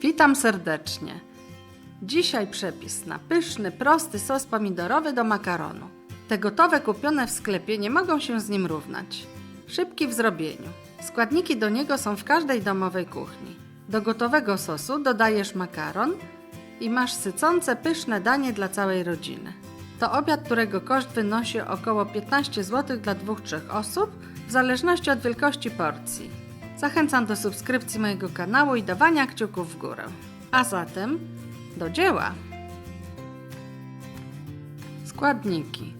Witam serdecznie. Dzisiaj przepis na pyszny, prosty sos pomidorowy do makaronu. Te gotowe kupione w sklepie nie mogą się z nim równać. Szybki w zrobieniu. Składniki do niego są w każdej domowej kuchni. Do gotowego sosu dodajesz makaron i masz sycące, pyszne danie dla całej rodziny. To obiad, którego koszt wynosi około 15 zł dla 2-3 osób, w zależności od wielkości porcji. Zachęcam do subskrypcji mojego kanału i dawania kciuków w górę. A zatem do dzieła! Składniki.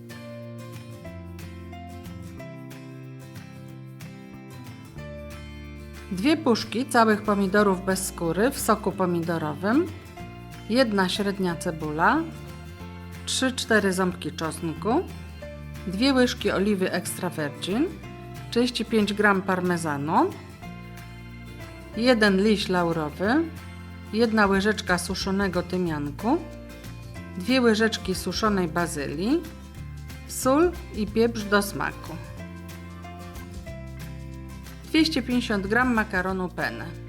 Dwie puszki całych pomidorów bez skóry w soku pomidorowym, jedna średnia cebula, 3-4 ząbki czosnku, dwie łyżki oliwy extra virgin, 35 g parmezanu, jeden liść laurowy, jedna łyżeczka suszonego tymianku, dwie łyżeczki suszonej bazylii, sól i pieprz do smaku. 250 g makaronu penne.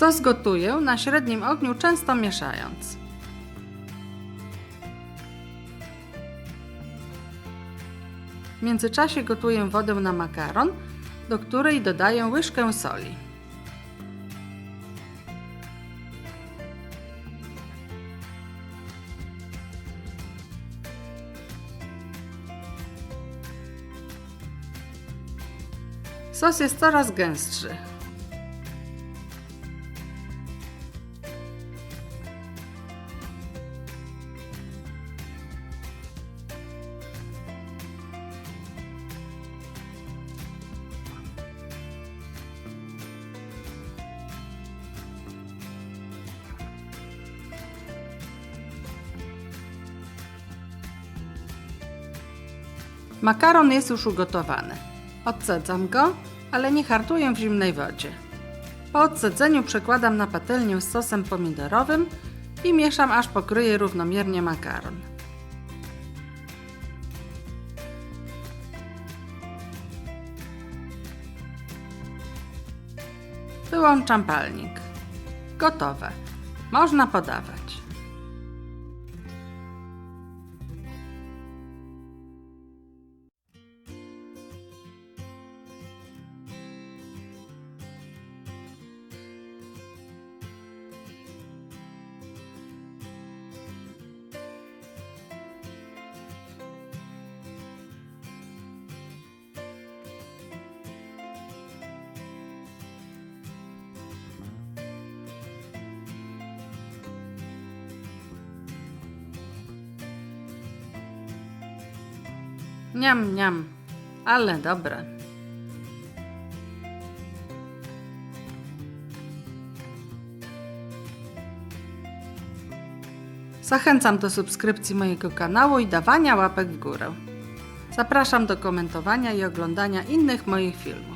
Sos gotuję na średnim ogniu, często mieszając. W międzyczasie gotuję wodę na makaron, do której dodaję łyżkę soli. Sos jest coraz gęstszy. Makaron jest już ugotowany. Odcedzam go, ale nie hartuję w zimnej wodzie. Po odcedzeniu przekładam na patelnię z sosem pomidorowym i mieszam aż pokryje równomiernie makaron. Wyłączam palnik. Gotowe. Można podawać. Niam, niam, ale dobre. Zachęcam do subskrypcji mojego kanału i dawania łapek w górę. Zapraszam do komentowania i oglądania innych moich filmów.